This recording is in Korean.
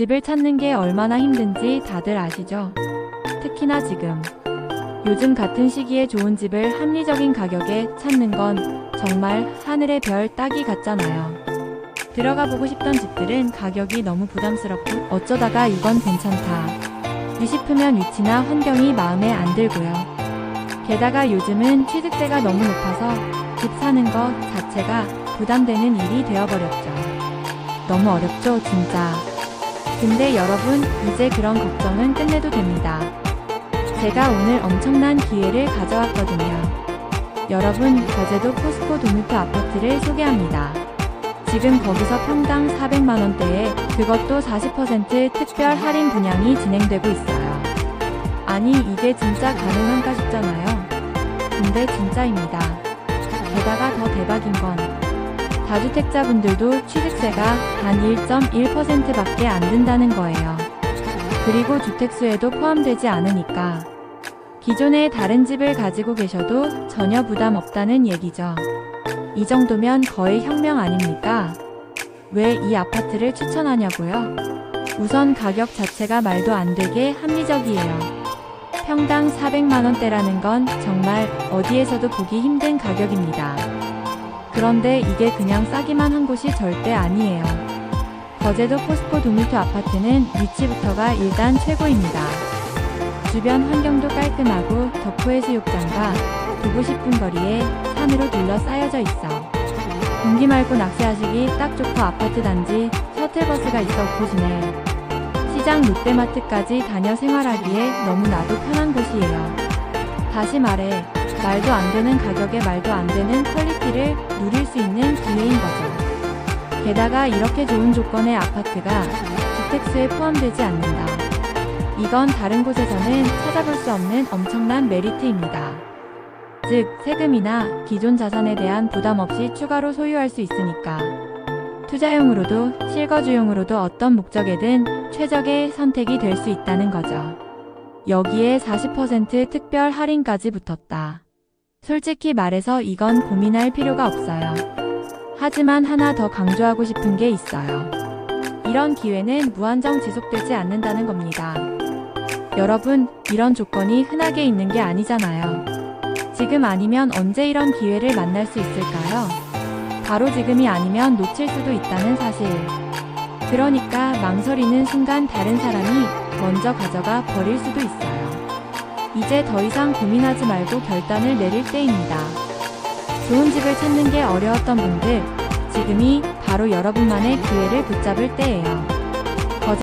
집을 찾는 게 얼마나 힘든지 다들 아시죠? 특히나 지금. 요즘 같은 시기에 좋은 집을 합리적인 가격에 찾는 건 정말 하늘의 별 따기 같잖아요. 들어가 보고 싶던 집들은 가격이 너무 부담스럽고 어쩌다가 이건 괜찮다. 싶으면 위치나 환경이 마음에 안 들고요. 게다가 요즘은 취득세가 너무 높아서 집 사는 것 자체가 부담되는 일이 되어버렸죠. 너무 어렵죠, 진짜. 근데 여러분, 이제 그런 걱정은 끝내도 됩니다. 제가 오늘 엄청난 기회를 가져왔거든요. 여러분, 거제도 포스코 도뮤트 아파트를 소개합니다. 지금 거기서 평당 400만원대에 그것도 40% 특별 할인 분양이 진행되고 있어요. 아니, 이게 진짜 가능한가 싶잖아요. 근데 진짜입니다. 게다가 더 대박인 건 다주택자분들도 취득세가 단 1.1% 밖에 안 든다는 거예요. 그리고 주택수에도 포함되지 않으니까 기존에 다른 집을 가지고 계셔도 전혀 부담 없다는 얘기죠. 이 정도면 거의 혁명 아닙니까? 왜 이 아파트를 추천하냐고요? 우선 가격 자체가 말도 안 되게 합리적이에요. 평당 400만원대라는 건 정말 어디에서도 보기 힘든 가격입니다. 그런데 이게 그냥 싸기만 한 곳이 절대 아니에요. 거제도 포스코 도밀트 아파트는 위치부터가 일단 최고입니다. 주변 환경도 깔끔하고 덕후해수욕장과 두고 싶은 거리에 산으로 둘러싸여져 있어. 공기 맑고 낚시하시기 딱 좋고 아파트 단지 셔틀버스가 있어 곳이네. 시장 롯데마트까지 다녀 생활하기에 너무나도 편한 곳이에요. 다시 말해, 말도 안 되는 가격에 말도 안 되는 퀄리티를 누릴 수 있는 기회인 거죠. 게다가 이렇게 좋은 조건의 아파트가 주택수에 포함되지 않는다. 이건 다른 곳에서는 찾아볼 수 없는 엄청난 메리트입니다. 즉, 세금이나 기존 자산에 대한 부담 없이 추가로 소유할 수 있으니까. 투자용으로도 실거주용으로도 어떤 목적에든 최적의 선택이 될 수 있다는 거죠. 여기에 40% 특별 할인까지 붙었다. 솔직히 말해서 이건 고민할 필요가 없어요. 하지만 하나 더 강조하고 싶은 게 있어요. 이런 기회는 무한정 지속되지 않는다는 겁니다. 여러분, 이런 조건이 흔하게 있는 게 아니잖아요. 지금 아니면 언제 이런 기회를 만날 수 있을까요? 바로 지금이 아니면 놓칠 수도 있다는 사실. 그러니까 망설이는 순간 다른 사람이 먼저 가져가 버릴 수도 있어요. 이제 더 이상 고민하지 말고 결단을 내릴 때입니다. 좋은 집을 찾는 게 어려웠던 분들, 지금이 바로 여러분만의 기회를 붙잡을 때예요.